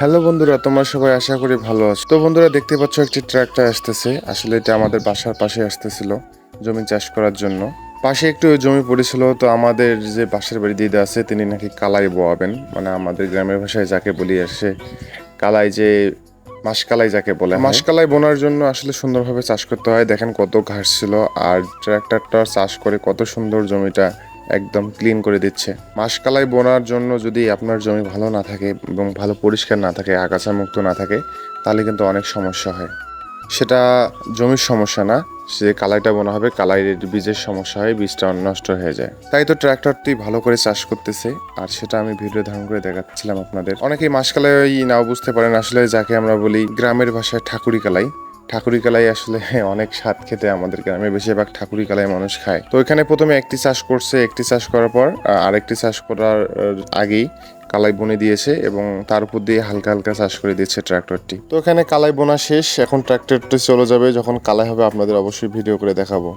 Hello বন্ধুরা, তোমার সবাই আশা করি ভালো আছো। তো বন্ধুরা, দেখতে পাচ্ছ একটি ট্রাক্টর আসতেছে। আসলে এটা আমাদের বাসার পাশে আসতেছিল জমি চাষ করার জন্য। পাশে একটু জমি পড়েছিল, তো আমাদের যে পাশের বাড়ি দিদা আছে, তিনি নাকি কালাই বোয়াবেন। মানে আমাদের গ্রামের ভাষায় যাকে বলি আসে কালাই যে মাসকালাই যাকে বলে মাসকালাই বোনার জন্য আসলে সুন্দরভাবে চাষ করতে হয়। দেখেন কত ঘাস ছিল, আর ট্রাক্টরটা চাষ করে কত সুন্দর জমিটা একদম ক্লিন করে দিচ্ছে। মাসকালাই বোনার জন্য যদি আপনার জমি ভালো না থাকে এবং ভালো পরিষ্কার না থাকে আগাছা মুক্ত না থাকে, তাহলে কিন্তু অনেক সমস্যা হয়। সেটা জমির সমস্যা না সে কালাইটা বোনা হবে, কালাইয়ের বীজের সমস্যা হয়, বীজটা নষ্ট হয়ে যায়। তাই তো ট্র্যাক্টরটি ভালো করে চাষ করতেছে, আর সেটা আমি ভিডিও ধারণ করে দেখাচ্ছিলাম আপনাদের। অনেকেই মাসকালাই নাও বুঝতে পারেন, আসলে যাকে আমরা বলি গ্রামের ভাষায় ঠাকুরি কালাই। ঠাকুরি কালাই আসলে অনেক স্বাদ খেতে আমাদের গ্রামে। বেশিরভাগ ঠাকুরি কালাই মানুষ খায়। তো এখানে প্রথমে একটি চাষ করছে। একটি চাষ করার পর আরেকটি চাষ করার আগেই কালাই বনে দিয়েছে এবং তার উপর দিয়ে হালকা হালকা চাষ করে দিয়েছে ট্রাক্টরটি। তো এখানে কালাই বোনা শেষ। এখন ট্রাক্টরটি চলে যাবে। যখন কালাই হবে, আপনাদের অবশ্যই ভিডিও করে দেখাবো।